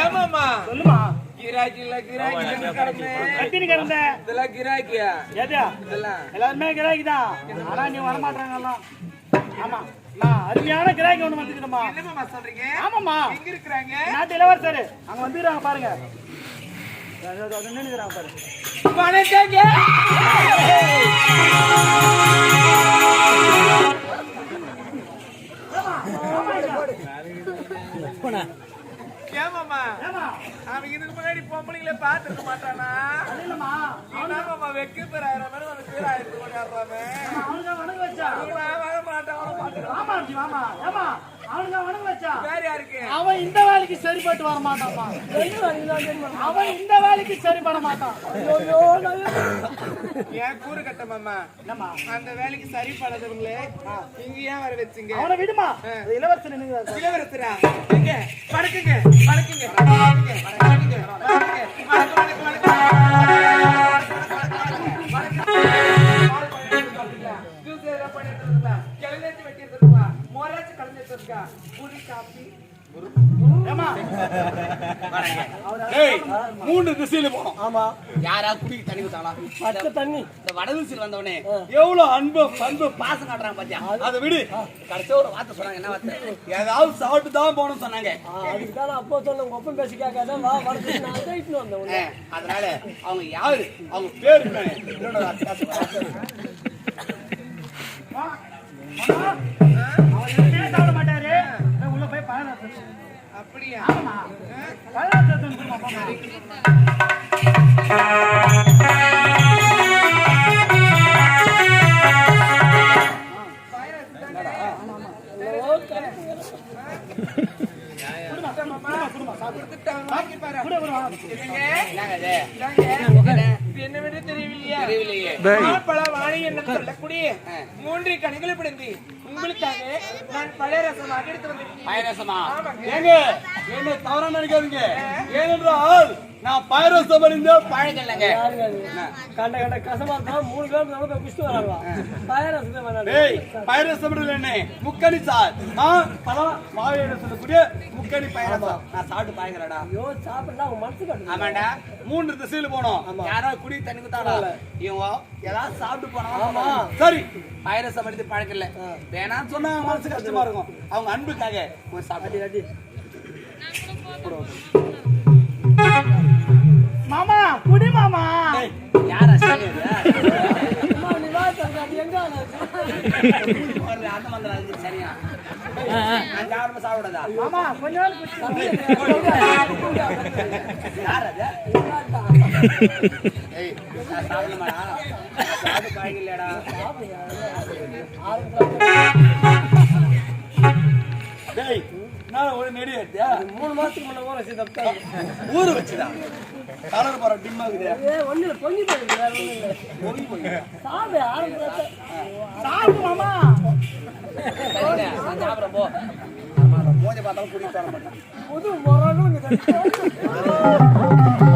ஏமாமா சொல்லுமா? கிராக்கி இல்ல கிராக்கி? கத்தினி கிடந்த இதெல்லாம் கிராக்கியா? ஏதா? இதெல்லாம். எல்லாருமே கிராக்கி தான் ஆனா நீ வரமாட்டாங்க எல்லாம். ஆமா. நான் அருமையான கிராக்கி ஒண்ணு வந்துக்கிறோமா என்னமாமா சொல்றீங்க? ஆமாம்மா. எங்க இருக்கிறாங்க? நாட்டு இளவரசர் அங்க வந்துடுறாங்க பாருங்க. நின்னுக்கிறாங்க வணக்கங்க ஏமாமா. ஏமா அவன் இதுக்கு முன்னாடி பொம்பளைங்கள பாத்துருக்க மாட்டானா? இல்லம்மா வெக்க பேர் ஆயிரம் பேர் வந்து பேர் ஆயிரத்து கொண்டாடுறாமே அவனுங்க வணங்க வச்சா? வர மாட்டேன் அவனை பாத்துக்கலாம் ஆமா ஜி ஆமா ஏமா அவனுங்க வணங்க வச்சா. வேற யாருக்கு? அவன் இந்த வேலைக்கு சரிப்பட்டு வர மாட்டான்ப்பா. அவன் இந்த வேலைக்கு சரிப்பட மாட்டான். ஐயோ ஏன் கூறு கட்ட மாமா? என்னம்மா? அந்த வேலைக்கு சரி பழதவங்களே இங்க ஏன் வர வச்சுங்க? அவனை விடுமா? இளவரசர். இளவரசரா? எங்க? படுக்குங்க படுக்குங்க படுக்குங்க படுக்குங்க. எடுத்துருக்கா பூரி காப்பி. ஏம்மா? ஏய் மூணு திசையில போனோம். ஆமா. யாரா குடி தண்ணி ஊத்தாளா பச்சை தண்ணி. இந்த வடதிசையில் வந்தவனே எவ்வளவு அன்பு அன்பு பாசம் காட்டுறாங்க பாத்தியா? அதை விடு. கடைசியா ஒரு வார்த்தை சொன்னாங்க என்ன வார்த்தை? ஏதாவது சாப்பிட்டு தான் போகணும்னு சொன்னாங்க. அதுக்கு தான் அப்போ உங்க ஒப்பம் பேசி கேட்காத அதனால அவங்க யாரு? அவங்க பேரு? இந்தாங்க. இது? என்ன விட தெரியவில்லையா? என்று சொல்லக்கூடிய மூன்று கனிகளை பிடிந்து உங்களுக்காக நான் பழைய ரசமாக எடுத்து வந்திருக்கேன் பாயரசமா? ஆமாங்க. என்ன தவறா நினைக்காதீங்க. ஏனென்றால் நான் பாயரசம் அறிந்த பழகலைங்க கண்ட கண்ட கசமா தான் மூணு கிலோ நம்ம போய் குடிச்சிட்டு வராங்களா பாயரசத்தை வேணாம். டேய் பாயரசம் என்ன? முக்கணி சார். ஆ பழம் மாவையில சொல்லக்கூடிய முக்கணி பாயரசம் நான் சாப்பிட்டு பாயங்கிறடா ஐயோ சாப்பிடலாம் உங்க மனசு கட்டு ஆமாண்டா. மூன்று திசையில போனோம். யாராவது குடி தண்ணி குத்தாடா. இவங்க ஏதாவது சாப்பிட்டு போனா சரி. பாயரசம் எடுத்து பழக்கம் இல்ல வேணாம்னு சொன்னா மனசு கஷ்டமா இருக்கும். அவங்க அன்புக்காக ஒரு சாப்பிட்டு மாமா குடி மாமா. யார் அந்த மந்திரம் நான் ஒரு நெடி எடுத்தியா? மூணு மாசத்துக்கு முன்ன ஊற வச்சு தப்பிட்டா ஊரு வச்சுதா? கலர் போற டிம் ஆகுது. ஒண்ணு பொங்கி போயிருக்கு வேற ஒண்ணும் இல்ல. சாப்பிடு ஆரம்பிச்சு சாப்பிடு மாமா. சரிண்ணே, நான் சாப்பிடுறேன் போ. மூஞ்ச பார்த்தாலும் குடி தர மாட்டேன் புது முறகும்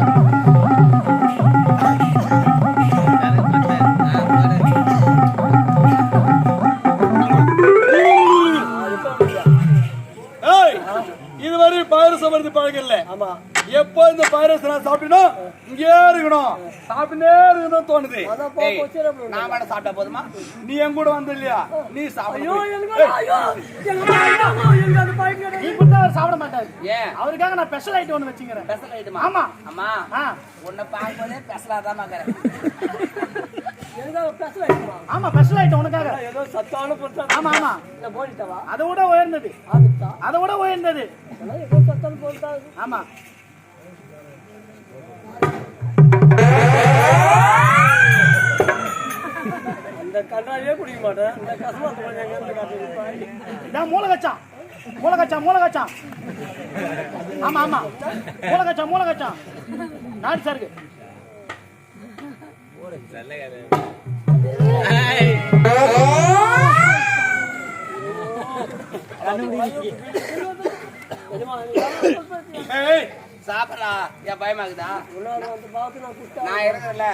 பாயரசம் நான் சாப்பிட்டேனோ இங்கே இருக்கணும். சாப்பிட்டுனே இருக்கணும் தோணுது. நான் மட்டும் சாப்பிட்டா போதுமா? நீ என் கூட வந்த இல்லையா? நீ ஐயோ சாப்பிடு மாட்டாரு. ஏன்? அவருக்காக நான் ஸ்பெஷல் ஐட்டம் ஒன்று வச்சுக்கிறேன். பெசல் ஆயிடுமா ஆமா. அம்மா ஆ. உன்னை பார்க்கும்போதே பெசலாதான் பார்க்கறேன். எனக்கு ஸ்பெஷல் ஐட்டமா ஆமா ஸ்பெஷல் ஐட்டம் உனக்காக. ஏதோ சத்தான பொருட்கள் ஆமா ஆமா. நான் போயிட்டவா அதை விட உயர்ந்தது. அதை விட உயர்ந்தது. ஏதோ சத்தான பொருட்கள்? ஆமா. கண்டாவே குடிக்க மாட்டேன். இந்த கசமாத்து கொஞ்சம் எங்க இருந்து காட்டுறீங்க இதான் மூளை கச்சான் மூளை கச்சான் மூளை கச்சான் ஆமா ஆமா. மூளை கச்சான் மூளை கச்சான் நாடு சாருக்கு. ஏய். சாப்பிடா ஏன் பயமாக்குதா நான் இருக்கிறேன்ல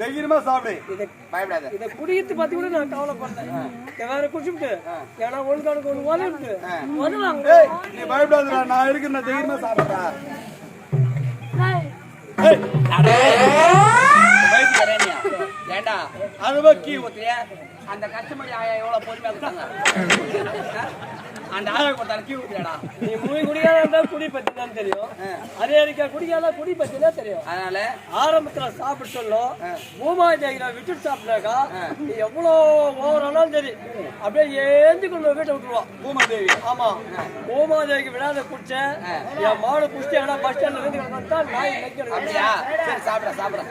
தைரியமா சாப்பிடு. இதை பயப்படாத. இதை குடியிட்டு பத்தி கூட நான் கவலைப்பட்டேன் இதை வேற குடிச்சுட்டு ஏன்னா ஒழுங்கானுக்கு ஒன்று உதவிட்டு வருவாங்க ஏய் நீ பயப்படாதடா நான் இருக்கிறேன் தைரியமா சாப்பிடுறா ஏண்டா? அதுவா கீ ஊத்துறியா? அந்த கஸ்டமர் ஆயா எவ்வளவு பொறுமையா கொடுத்தாங்க? அந்த ஆயா கொடுத்தாங்க கீ ஊத்துறியாடா நீ மூணு குடிக்காத இருந்தா குடி பத்தி தான் தெரியும். அதே இருக்க குடிக்காத குடி பத்தி தான் தெரியும். அதனால? ஆரம்பத்துல சாப்பிட்டு சொல்லும். பூமா தேயில விட்டுட்டு சாப்பிட்டாக்கா நீ எவ்வளோ ஓவர் ஆனாலும் சரி அப்படியே ஏந்தி கொண்டு வீட்டை விட்டுருவான். பூமாதேவி ஆமா. பூமாதேவிக்கு விடாத குடிச்ச என் மாடு குடிச்சு ஆனா பஸ் ஸ்டாண்ட்ல இருந்து வந்தா நாய் அப்படியா? சரி சாப்பிட சாப்பிட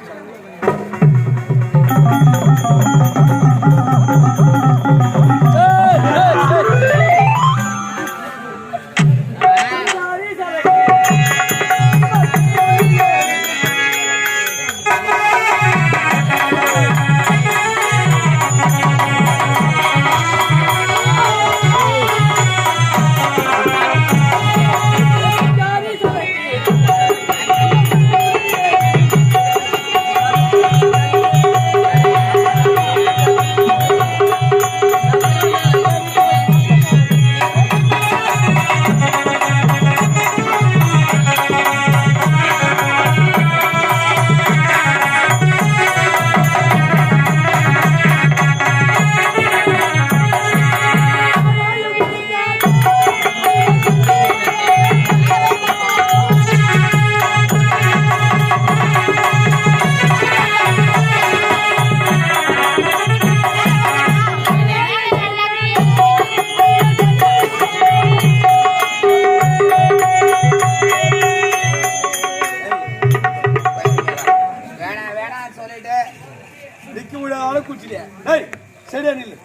சரியா நில்லு.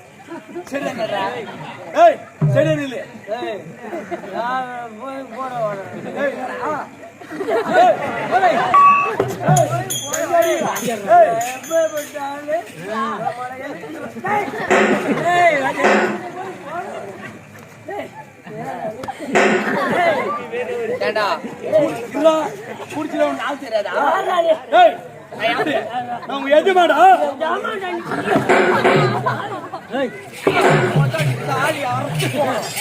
சரியா நில்றா ஏய் சரியா நில்லு. ஏய், நான் போய் போட வரேன் ஏய் ஆ. ஏய் குடிச்சில நாள் தெரியாதா? நான் எஜமாடா ஏய். தாலி அறுத்து போகணும்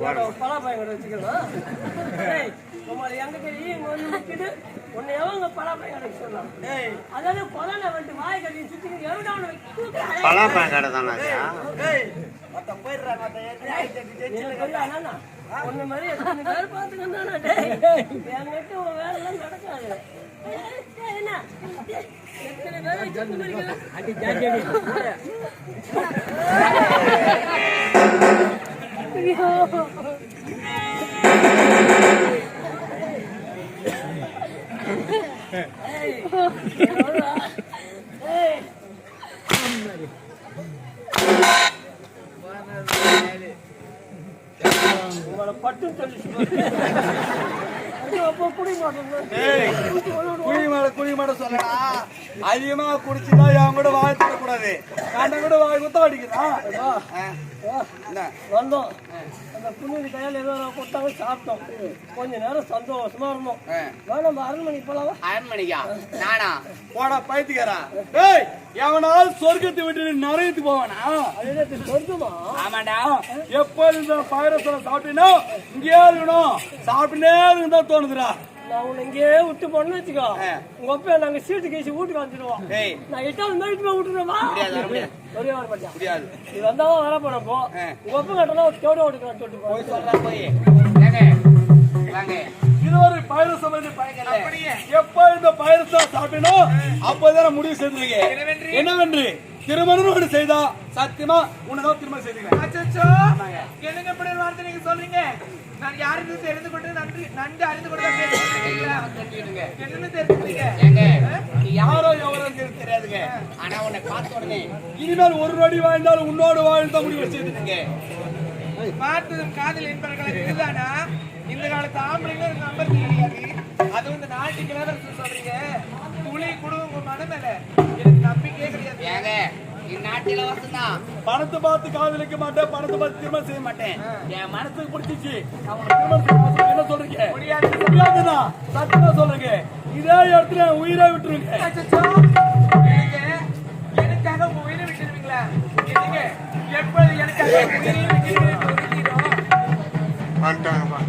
பலாப்பழம் கடை வச்சுக்கலாம் ஏய், நம்மளை எங்க தெரியும் இங்க வந்து நிக்குது உன்னை எவங்க பலாப்பழம் கடை சொல்லலாம் அதாவது கொலனை வந்து வாய் கட்டி சுத்தி எவ்வளோ பலாப்பழம் கடை தானே பெரிய அண்ணனா? உன்னை மாதிரி எத்தனை பேர் டேய்? என்கிட்ட உன் வேலைலாம் நடக்காது. ஏய், ஏய், என்ன? எத்தனை பேரை சுத்தி மறிக்கிறேன்? ஐயோ. ஏய், எவ்வளோ? ஏய் பட்டு சொல்லி அப்போ குடி மாட்டேன். குடி மாட குடி மாட சொல்லடா. அதிகமா குடிச்சுதா என் கூட வாய் தரக்கூடாது கண்ண கூட வாய் குத்த அடிக்கிறான். என்ன? வந்தோம். அந்த புண்ணிய கையால் ஏதோ நான் கொடுத்தாங்க சாப்பிட்டோம். கொஞ்ச நேரம் சந்தோஷமா இருந்தோம். ஆ. வா நம்ம அரண்மனைக்கு போலாவா அரண்மனைக்கா? நானா? போடா பைத்தியக்காரா. ஏய் எவனாவது சொர்க்கத்தை விட்டு நரகத்து போவானா? சொர்க்கமா? ஆமாண்டா எப்போ இந்த பயிரசனை சாப்பிட்டீங்கன்னா இங்கேயே இருக்கணும் சாப்பிட்டுனே இருந்தா தோணுதுடா. நான் உன்னை இங்கேயே விட்டு போனேன்னு வச்சுக்கோ. உங்க அப்பா நாங்க சீட்டு கேசி வீட்டுக்கு வந்துடுவோம் நான் எட்டாவது மேடிட்டு போய் விட்டுருவா முடியாது, வர முடியாது. ஒரே வர மாட்டேன் முடியாது. இது வந்தாவா வர போனப்போ. உங்க அப்பா கட்டலாம் தேட ஓட்டுக்கிறான் சொல்லிட்டு போ. போய். சொல்றா போய் இதுவரை பயக்கல எப்போ இந்த பயிரசம் சாப்பிட்டீனோ அப்போதான முடிவு செய்திருக்கீங்க என்னவென்று? திருமணம் செய்தா சத்தியமா உன்னதான் திருமணம் செய்துங்க அச்சச்சோ. என்னங்க இப்படி ஒரு வார்த்தை நீங்க சொல்றீங்க? நான் யாருக்கு தெரிந்து கொண்டு நன்றி நன்றி அறிந்து கொண்டு என்னன்னு நீ யாரோ எவரோ தெரியாதுங்க ஆனா உன்னை பார்த்த உடனே இனிமேல் ஒரு நொடி வாழ்ந்தாலும் உன்னோடு வாழ்ந்த முடிவு வச்சிருந்தீங்க பார்த்ததும் காதல் என்பவர்களை இதுதானா? இந்த காலத்து ஆம்பளைங்க நம்பர் தெரியாது. அதுவும் இந்த நாட்டு கிழவரசு சொல்றீங்க துளி குடு உங்க மனம் மேல எனக்கு நம்பிக்கையே கிடையாது. நாட்டில வசந்தான் பணத்தை பார்த்து காதலிக்க மாட்டேன் பணத்தை பார்த்து திருமணம் செய்ய மாட்டேன். என் மனசுக்கு பிடிச்சிச்சு. அவங்க திருமணம் என்ன சொல்றீங்க? முடியாது. முடியாதுண்ணா. சத்தியமா சொல்றீங்க. இதே இடத்துல உயிரை விட்டுருங்க. எனக்காக உங்க உயிரை விட்டுருவீங்களா? எப்படி எனக்காக உயிரை விட்டுருவீங்க மாட்டாங்கப்பா.